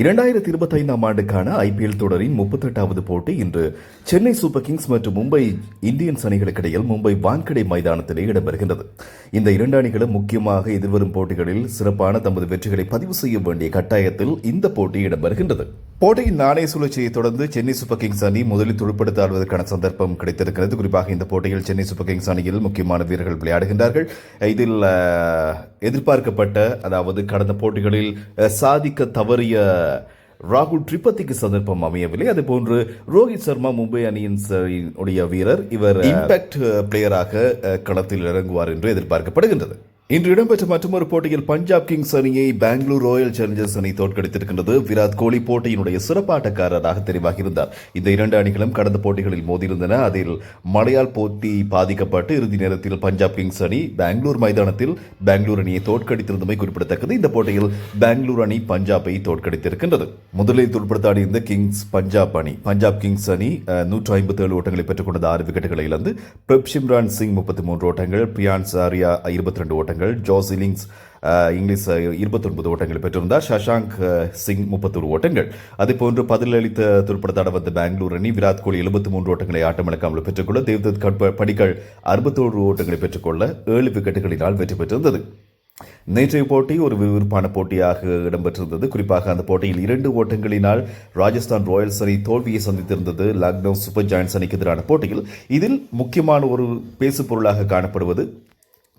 இரண்டாயிரத்தி இருபத்தி ஐந்தாம் ஆண்டுக்கான ஐபிஎல் தொடரின் முப்பத்தெட்டாவது போட்டி இன்று சென்னை சூப்பர் கிங்ஸ் மற்றும் மும்பை இந்தியன்ஸ் அணிகளுக்கு இடையில் மும்பை வான்கடை மைதானத்திலே இடம்பெறுகின்றது. இந்த இரண்டு அணிகளும் முக்கியமாக எதிர்வரும் போட்டிகளில் சிறப்பான தமது வெற்றிகளை பதிவு செய்ய வேண்டிய கட்டாயத்தில் இந்த போட்டி இடம்பெறுகின்றது. போட்டியின் நாணய சுழற்சியை தொடர்ந்து சென்னை சூப்பர் கிங்ஸ் அணி முதலில் துடுப்படுத்த ஆடுவதற்கான சந்தர்ப்பம் கிடைத்திருக்கிறது. குறிப்பாக இந்த போட்டியில் சென்னை சூப்பர் கிங்ஸ் அணியில் முக்கியமான வீரர்கள் விளையாடுகின்றார்கள். இதில் எதிர்பார்க்கப்பட்ட அதாவது கடந்த போட்டிகளில் சாதிக்க தவறிய ராகுல் திரிபதிக்கு சந்தர்ப்பம் அமையவில்லை. அதே போன்று ரோஹித் சர்மா மும்பை அணியின் உடைய வீரர் இவர் இம்பாக்ட் பிளேயராக களத்தில் இறங்குவார் என்று எதிர்பார்க்கப்படுகின்றது. இன்று இடம்பெற்ற மற்றொரு போட்டியில் பஞ்சாப் கிங்ஸ் அணியை பெங்களூர் ராயல் சேலஞ்சர்ஸ் அணி தோற்கடித்திருக்கின்றது. விராட் கோலி போட்டியினுடைய சிறப்பாட்டக்காரராக தெரிவாகியிருந்தார். இந்த இரண்டு அணிகளும் கடந்த போட்டிகளில் மோதியிருந்தன. அதில் மழையால் போட்டி பாதிக்கப்பட்டு இறுதி நேரத்தில் பஞ்சாப் கிங்ஸ் அணி பெங்களூர் மைதானத்தில் பெங்களூர் அணியை தோற்கடித்திருந்தமை குறிப்பிடத்தக்கது. இந்த போட்டியில் பெங்களூர் அணி பஞ்சாபை தோற்கடித்திருக்கின்றது. முதலில் துடுப்படுத்தாடி இருந்த கிங்ஸ் பஞ்சாப் அணி. பஞ்சாப் கிங்ஸ் அணி நூற்று ஐம்பத்தி ஏழு ஓட்டங்களை பெற்றுக் கொண்டது ஆறு விக்கெட்டுகளை இழந்து. பெப் சிம்ரான் சிங் முப்பத்தி மூன்று ஓட்டங்கள் பிரியான்ஸ் சாரியா இருபத்தி ரெண்டு ஓட்டங்கள் ஓட்டங்கள். ஜோசிலிங்ஸ் இங்கிலீஷ் இருபத்தொன்பது ஓட்டங்கள் பெற்றிருந்தார். சஷாங்க் சிங் முப்பத்தொரு ஓட்டங்கள். அதேபோன்று பதிலளித்த துடுப்படுத்தாட வந்த பெங்களூர் அணி விராட் கோலி எழுபத்தி மூன்று ஓட்டங்களை ஆட்டமிழக்காமல் பெற்றுக்கொள்ள தேவ்தத் கட்ப- படிகள் அறுபத்தோரு ஓட்டங்களை பெற்றுக்கொள்ள ஏழு விக்கெட்டுகளினால் வெற்றி பெற்றிருந்தது. நேற்றைய போட்டி ஒரு விறுவிறுப்பான போட்டியாக இடம்பெற்றிருந்தது. குறிப்பாக அந்த போட்டியில் இரண்டு ஓட்டங்களினால் ராஜஸ்தான் ராயல்ஸ் அணி தோல்வியை சந்தித்திருந்தது. லக்னோ சூப்பர் ஜாயின்ஸ் அணிக்கு எதிரான போட்டியில் இதில் முக்கியமான ஒரு பேசு பொருளாக காணப்படுவது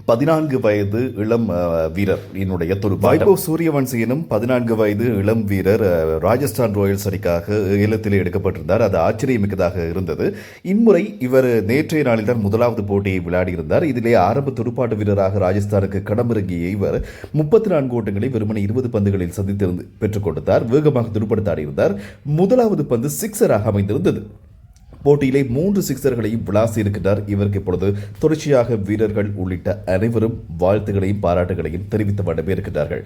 பதினான்கு வயது இளம் வீரர் என்னுடைய தொரு வைபவ் சூரியவன்சி எனும் பதினான்கு வயது இளம் வீரர் ராஜஸ்தான் ராயல்ஸ் அணிக்காக ஏலத்தில் எடுக்கப்பட்டிருந்தார். அது ஆச்சரியமிக்கதாக இருந்தது. இம்முறை இவர் நேற்றைய நாளில்தான் முதலாவது போட்டியை விளையாடியிருந்தார். இதிலே ஆரம்ப துடுப்பாட்ட வீரராக ராஜஸ்தானுக்கு களமிறங்கிய இவர் முப்பத்தி நான்கு ஓட்டங்களை வெறுமனை இருபது பந்துகளில் சந்தித்திருந்து பெற்றுக் கொடுத்தார். வேகமாக துடுப்படுத்தாடியிருந்தார். முதலாவது பந்து சிக்ஸராக அமைந்திருந்தது. போட்டியிலே மூன்று சிக்சர்களையும் விளாசி இருக்கிறார் இவருக்கு இப்பொழுது தொடர்ச்சியாக வீரர்கள் உள்ளிட்ட அனைவரும் வாழ்த்துகளையும் பாராட்டுகளையும் தெரிவித்து வரவே இருக்கிறார்கள்